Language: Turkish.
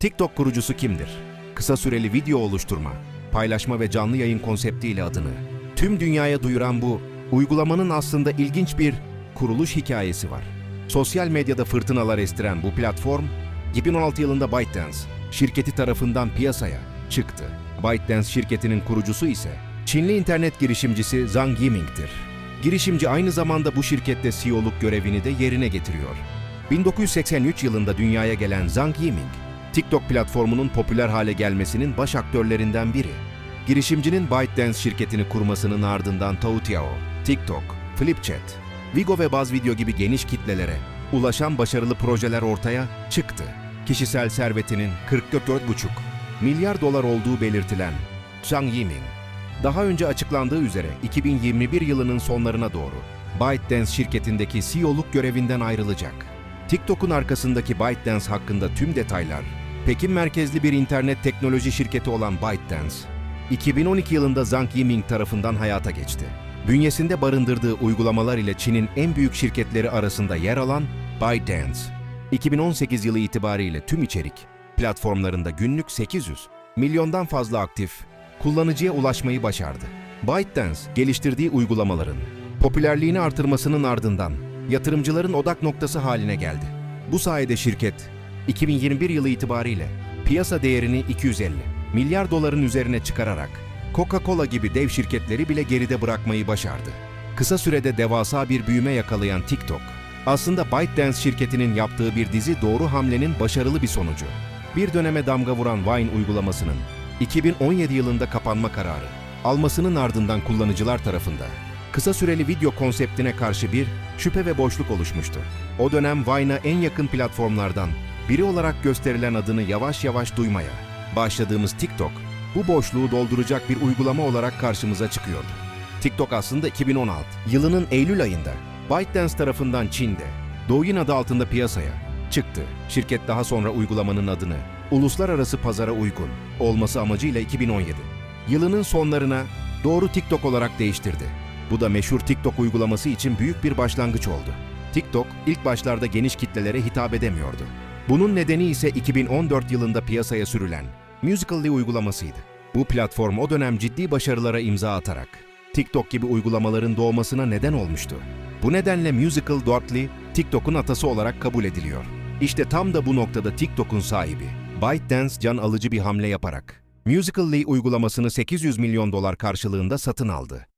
TikTok kurucusu kimdir? Kısa süreli video oluşturma, paylaşma ve canlı yayın konseptiyle adını tüm dünyaya duyuran bu uygulamanın aslında ilginç bir kuruluş hikayesi var. Sosyal medyada fırtınalar estiren bu platform 2016 yılında ByteDance şirketi tarafından piyasaya çıktı. ByteDance şirketinin kurucusu ise Çinli internet girişimcisi Zhang Yiming'tir. Girişimci aynı zamanda bu şirkette CEO'luk görevini de yerine getiriyor. 1983 yılında dünyaya gelen Zhang Yiming, TikTok platformunun popüler hale gelmesinin baş aktörlerinden biri. Girişimcinin ByteDance şirketini kurmasının ardından Taotiao, TikTok, Flipchat, Vigo ve BuzzVideo gibi geniş kitlelere ulaşan başarılı projeler ortaya çıktı. Kişisel servetinin 44,5 milyar dolar olduğu belirtilen Zhang Yiming, daha önce açıklandığı üzere 2021 yılının sonlarına doğru ByteDance şirketindeki CEO'luk görevinden ayrılacak. TikTok'un arkasındaki ByteDance hakkında tüm detaylar, Pekin merkezli bir internet teknoloji şirketi olan ByteDance, 2012 yılında Zhang Yiming tarafından hayata geçti. Bünyesinde barındırdığı uygulamalar ile Çin'in en büyük şirketleri arasında yer alan ByteDance, 2018 yılı itibariyle tüm içerik platformlarında günlük 800 milyondan fazla aktif kullanıcıya ulaşmayı başardı. ByteDance geliştirdiği uygulamaların popülerliğini artırmasının ardından yatırımcıların odak noktası haline geldi. Bu sayede şirket 2021 yılı itibariyle piyasa değerini 250 milyar doların üzerine çıkararak Coca-Cola gibi dev şirketleri bile geride bırakmayı başardı. Kısa sürede devasa bir büyüme yakalayan TikTok, aslında ByteDance şirketinin yaptığı bir dizi doğru hamlenin başarılı bir sonucu. Bir döneme damga vuran Vine uygulamasının 2017 yılında kapanma kararı almasının ardından kullanıcılar tarafında kısa süreli video konseptine karşı bir şüphe ve boşluk oluşmuştu. O dönem Vine'a en yakın platformlardan biri olarak gösterilen adını yavaş yavaş duymaya başladığımız TikTok, bu boşluğu dolduracak bir uygulama olarak karşımıza çıkıyordu. TikTok aslında 2016 yılının Eylül ayında ByteDance tarafından Çin'de Douyin adı altında piyasaya çıktı. Şirket daha sonra uygulamanın adını uluslararası pazara uygun olması amacıyla 2017 yılının sonlarına doğru TikTok olarak değiştirdi. Bu da meşhur TikTok uygulaması için büyük bir başlangıç oldu. TikTok ilk başlarda geniş kitlelere hitap edemiyordu. Bunun nedeni ise 2014 yılında piyasaya sürülen Musical.ly uygulamasıydı. Bu platform o dönem ciddi başarılara imza atarak TikTok gibi uygulamaların doğmasına neden olmuştu. Bu nedenle Musical.ly TikTok'un atası olarak kabul ediliyor. İşte tam da bu noktada TikTok'un sahibi ByteDance can alıcı bir hamle yaparak Musical.ly uygulamasını 800 milyon dolar karşılığında satın aldı.